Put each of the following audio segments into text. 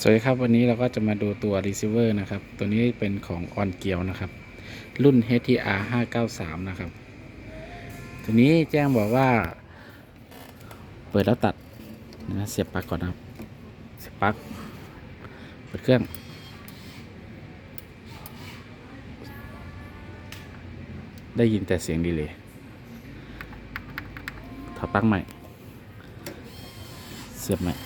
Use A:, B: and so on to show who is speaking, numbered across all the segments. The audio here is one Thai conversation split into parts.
A: สวัสดีครับวันนี้เราก็จะมาดูตัว receiver นะครับ ตัวนี้เป็นของ on เกียวนะครับ รุ่น HTR 593 นะครับ ตัวนี้แจ้งบอกว่า เปิดแล้วตัดนะเสียบปลั๊กก่อนนะครับ เสียบปลั๊กเปิดเครื่อง ได้ยินแต่เสียงดีเลยถอดปลั๊กใหม่ เสียบใหม่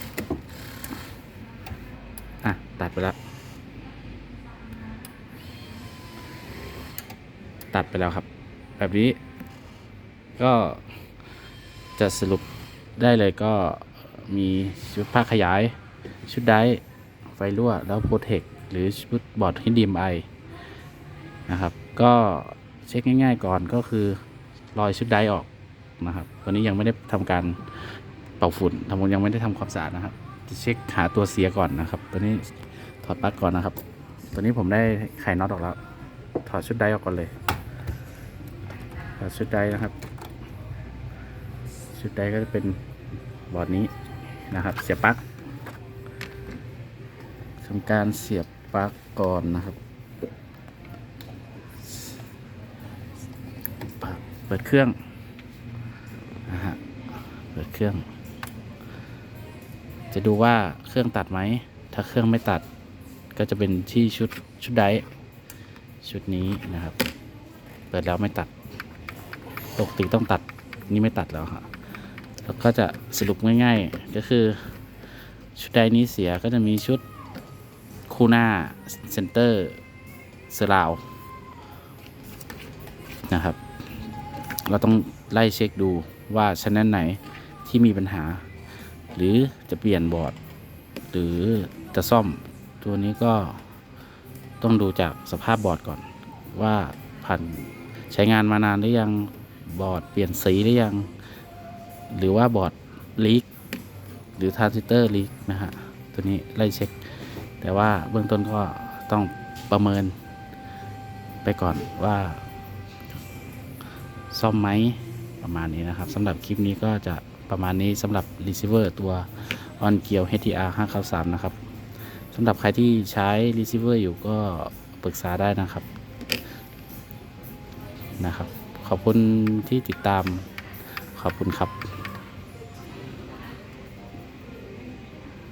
A: อะ ตัดไปแล้ว ตัดไปแล้วครับ แบบนี้ ก็จะสรุปได้เลยก็มีชุดผ้าขยาย ชุดไดไฟรั่ว แล้วโปรเทค หรือชุดบอร์ดฮินดีมไอนะครับ ก็เช็คง่ายๆก่อนก็คือรอยชุดไดออกนะครับตัวนี้ยังไม่ได้ทำการเป่าฝุ่นทำยังไม่ได้ทำความสะอาดนะครับ เช็คหาตัวเสียก่อนนะครับ ตัวนี้ถอดปลั๊กก่อนนะครับ ตัวนี้ผมได้ไขน็อตออกแล้ว ถอดชุดไดออกก่อนเลย ถอดชุดไดนะครับ ชุดไดก็จะเป็นบอร์ดนี้นะครับ เสียบปลั๊กทำการเสียบปลั๊กก่อนนะครับเปิดเครื่องนะฮะเปิดเครื่อง จะดูว่าเครื่องตัดไหม ถ้าเครื่องไม่ตัด ก็จะเป็นที่ชุดชุดไดชุดนี้นะครับ เปิดแล้วไม่ตัด ปกติต้องตัด นี่ไม่ตัดแล้วฮะแล้วก็จะสรุปง่าย ๆ ก็คือชุดไดนี้เสียก็จะมีชุดคู่หน้าเซนเตอร์เซราวนะครับ เราต้องไล่เช็คดูว่าชั้นไหนที่มีปัญหา หรือจะเปลี่ยนบอร์ด หรือจะซ่อม ตัวนี้ก็ต้องดูจากสภาพบอร์ดก่อน ว่าผ่านใช้งานมานานหรือยังบอร์ดเปลี่ยนสีหรือยัง หรือว่าบอร์ดลีกหรือทรานซิสเตอร์ลีกนะฮะตัวนี้ไล่เช็ค แต่ว่าเบื้องต้นก็ต้องประเมินไปก่อนว่า ซ่อมไหมประมาณนี้นะครับสำหรับคลิปนี้ก็จะ ประมาณนี้สำหรับ receiver ตัวออนเกียว HTR 593 นะครับสำหรับใครที่ใช้ receiver อยู่ก็ปรึกษาได้นะครับนะครับ ขอบคุณที่ติดตามขอบคุณครับ